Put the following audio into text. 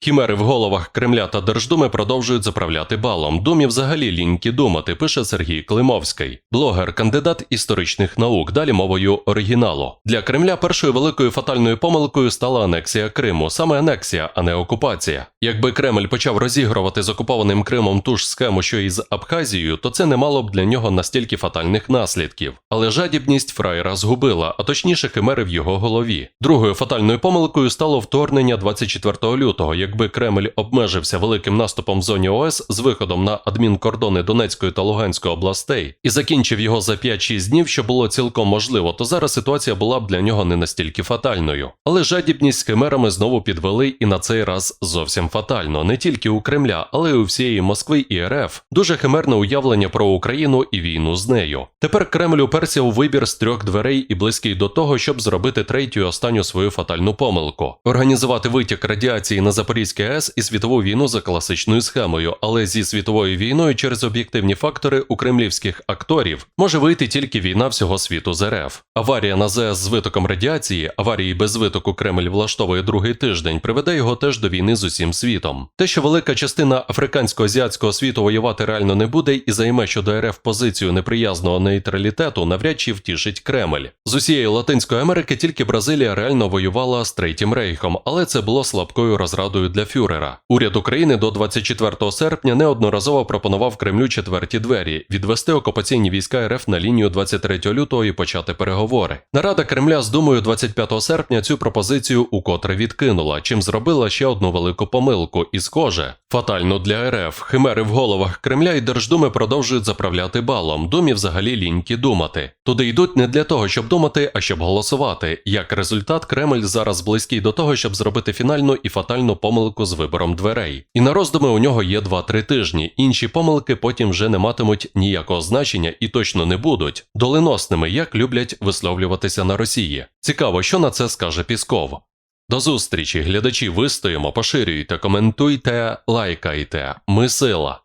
Хімери в головах Кремля та Держдуми продовжують заправляти балом. Думі взагалі ліньки думати, пише Сергій Климовський, блогер, кандидат історичних наук. Далі мовою оригіналу. Для Кремля першою великою фатальною помилкою стала анексія Криму. Саме анексія, а не окупація. Якби Кремль почав розігрувати з окупованим Кримом ту ж схему, що і з Абхазією, то це не мало б для нього настільки фатальних наслідків. Але жадібність фраєра згубила, а точніше химери в його голові. Другою фатальною помилкою стало вторгнення 24 лютого. Якби Кремль обмежився великим наступом в зоні ОС з виходом на адмінкордони Донецької та Луганської областей і закінчив його за 5-6 днів, що було цілком можливо, то зараз ситуація була б для нього не настільки фатальною. Але жадібність з химерами знову підвели і на цей раз зовсім фатально, не тільки у Кремля, але й у всієї Москви і РФ. Дуже химерне уявлення про Україну і війну з нею. Тепер Кремль уперся у вибір з трьох дверей і близький до того, щоб зробити третю і останню свою фатальну помилку організувати витік радіації на Запорізький АЕС і світову війну за класичною схемою, але зі світовою війною через об'єктивні фактори у кремлівських акторів може вийти тільки війна всього світу з РФ. Аварія на ЗС з витоком радіації, аварії без витоку Кремль влаштовує другий тиждень, приведе його теж до війни з усім світом. Те, що велика частина африкансько-азіатського світу воювати реально не буде і займе щодо РФ позицію неприязного нейтралітету, навряд чи втішить Кремль. З усієї Латинської Америки тільки Бразилія реально воювала з Третім Рейхом, але це було слабкою розрадою для фюрера. Уряд України до 24 серпня неодноразово пропонував Кремлю четверті двері відвести окупаційні війська РФ на лінію 23 лютого і почати переговори. Нарада Кремля з Думою 25 серпня цю пропозицію укотре відкинула, чим зробила ще одну велику помилку, і схоже, фатальну для РФ. Химери в головах Кремля і Держдуми продовжують заправляти балом. Думі взагалі ліньки думати. Туди йдуть не для того, щоб думати, а щоб голосувати. Як результат, Кремль зараз близький до того, щоб зробити фінальну і фатальну помилку з вибором дверей. І на роздуми у нього є 2-3 тижні. Інші помилки потім вже не матимуть ніякого значення і точно не будуть доленосними, як люблять висловлюватися на Росії. Цікаво, що на це скаже Пісков. До зустрічі, глядачі, вистоїмо, поширюйте, коментуйте, лайкайте. Ми сила.